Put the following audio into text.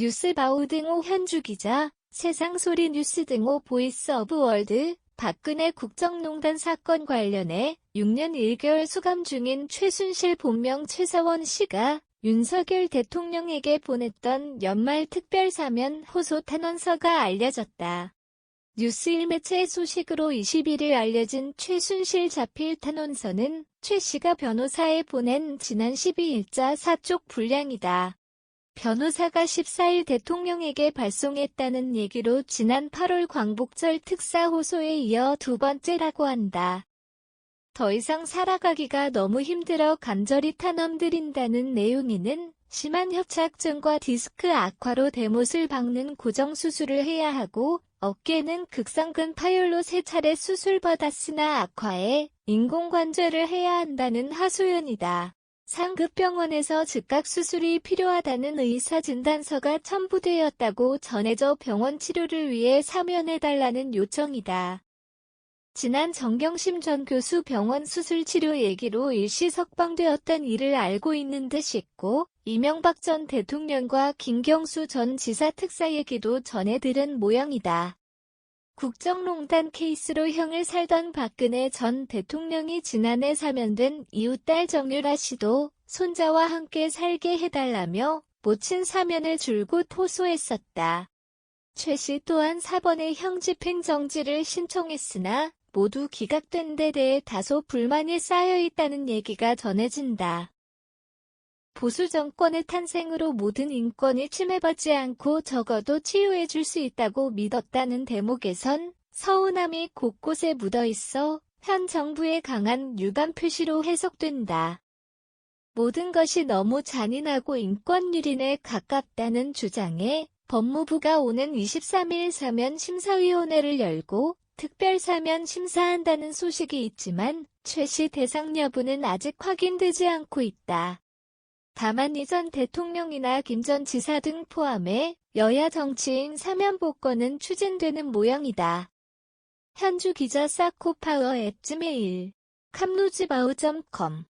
뉴스바우 등호 현주 기자, 세상소리 뉴스 등호 보이스 오브 월드, 박근혜 국정농단 사건 관련해 6년 1개월 수감 중인 최순실 본명 최서원 씨가 윤석열 대통령에게 보냈던 연말 특별사면 호소 탄원서가 알려졌다. 뉴스 1매체의 소식으로 21일 알려진 최순실 자필 탄원서는 최 씨가 변호사에 보낸 지난 12일자 사쪽 분량이다. 변호사가 14일 대통령에게 발송했다는 얘기로 지난 8월 광복절 특사 호소에 이어 두 번째라고 한다. 더 이상 살아가기가 너무 힘들어 간절히 탄원드린다는 내용에는 심한 협착증과 디스크 악화로 대못을 박는 고정 수술을 해야 하고 어깨는 극상근 파열로 세 차례 수술받았으나 악화해 인공관절을 해야 한다는 하소연이다. 상급병원에서 즉각 수술이 필요하다는 의사 진단서가 첨부되었다고 전해져 병원 치료를 위해 사면해달라는 요청이다. 지난 정경심 전 교수 병원 수술 치료 얘기로 일시 석방되었던 일을 알고 있는 듯 싶고 이명박 전 대통령과 김경수 전 지사 특사 얘기도 전해 들은 모양이다. 국정농단 케이스로 형을 살던 박근혜 전 대통령이 지난해 사면된 이웃딸 정유라 씨도 손자와 함께 살게 해달라며 모친 사면을 줄곧 호소했었다. 최 씨 또한 4번의 형 집행정지를 신청했으나 모두 기각된 데 대해 다소 불만이 쌓여 있다는 얘기가 전해진다. 보수 정권의 탄생으로 모든 인권이 침해받지 않고 적어도 치유해 줄 수 있다고 믿었다는 대목에선 서운함이 곳곳에 묻어 있어 현 정부의 강한 유감 표시로 해석된다. 모든 것이 너무 잔인하고 인권 유린에 가깝다는 주장에 법무부가 오는 23일 사면 심사위원회를 열고 특별 사면 심사한다는 소식이 있지만 최씨 대상 여부는 아직 확인되지 않고 있다. 다만 이 전 대통령이나 김 전 지사 등 포함해 여야 정치인 사면 복권은 추진되는 모양이다. 현주 기자 사코파워 앱 지메일 캄루지바우.com